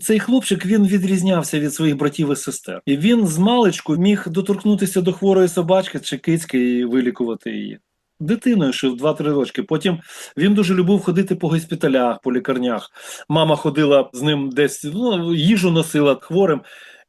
Цей хлопчик він відрізнявся від своїх братів і сестер, і він з маличку міг доторкнутися до хворої собачки чи кицьки і вилікувати її. Дитиною ще в 2-3 рочки. Потім він дуже любив ходити по госпіталях, по лікарнях. Мама ходила з ним десь, ну, їжу носила хворим.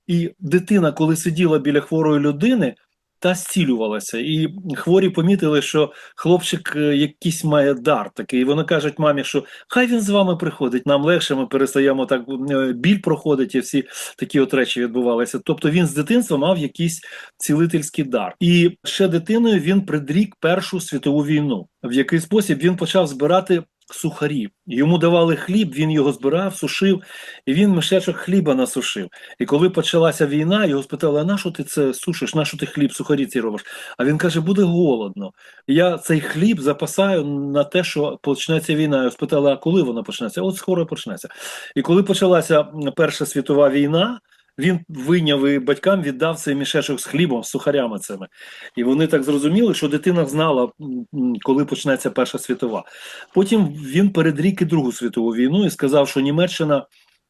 І дитина, коли сиділа біля хворої людини, та зцілювалася. І хворі помітили, що хлопчик е, якийсь має дар такий. І вони кажуть мамі, що хай він з вами приходить, нам легше, ми перестаємо так е, біль проходить, і всі такі от речі відбувалися. Тобто він з дитинства мав якийсь цілительський дар. І ще дитиною він предрік Першу світову війну. В який спосіб він почав збирати сухарі. Йому давали хліб, він його збирав, сушив, і він мішечок хліба насушив. І коли почалася війна, його спитали: а на що ти це сушиш? На що ти хліб, сухарі ці робиш? А він каже: буде голодно. Я цей хліб запасаю на те, що почнеться війна. Його спитали, а коли вона почнеться? От скоро почнеться. І коли почалася Перша світова війна. Він вийняв і батькам віддав цей мішечок з хлібом, з сухарями цими. І вони так зрозуміли, що дитина знала, коли почнеться Перша світова. Потім він передрік і Другу світову війну і сказав, що Німеччина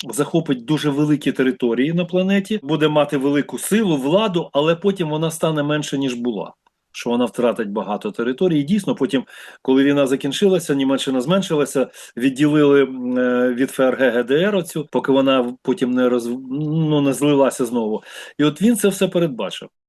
захопить дуже великі території на планеті, буде мати велику силу, владу, але потім вона стане менше, ніж була. Що вона втратить багато територій. І дійсно, потім, коли війна закінчилася, Німеччина зменшилася, відділили е, від ФРГ ГДР оцю, поки вона потім не роз... ну, не злилася знову. І от він це все передбачив.